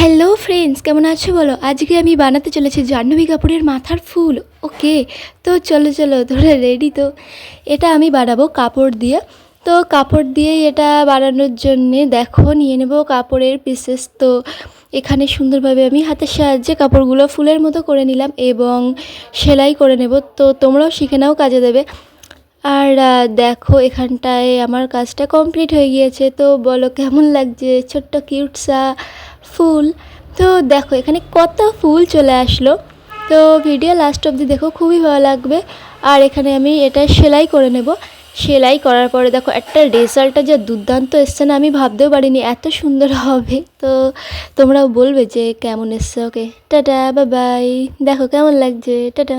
Hello friends কেমন আছো বলো? আজকে আমি বানাতে চলেছি জাহ্নবী কাপুরের মাথার ফুল। ওকে তো চলো চলো, ধরে রেডি তো। এটা আমি বানাবো কাপড় দিয়ে। তো কাপড় দিয়েই এটা বানানোর জন্যে দেখো, নিয়ে নেব কাপড়ের পিসেস তো এখানে সুন্দরভাবে আমি হাতের সাহায্যে কাপড়গুলো ফুলের মতো করে নিলাম এবং সেলাই করে নেব। তো তোমরাও শিখে নাও, কাজে দেবে। আর দেখো, এখানটায় আমার কাজটা কমপ্লিট হয়ে গিয়েছে। তো বলো, কেমন লাগছে? ছোট্ট কিউটসা ফুল। তো দেখো, এখানে কত ফুল চলে আসলো। তো ভিডিও লাস্ট অবধি দেখো, খুবই ভালো লাগবে। আর এখানে আমি এটা সেলাই করে নেব। সেলাই করার পরে দেখো, একটা রেজাল্টটা যে দুর্দান্ত এসছে না, আমি ভাবতেও পারিনি এত সুন্দর হবে। তো তোমরাও বলবে যে কেমন এসছে, ওকে। টাটা বাই বাই দেখো, কেমন লাগছে। টাটা।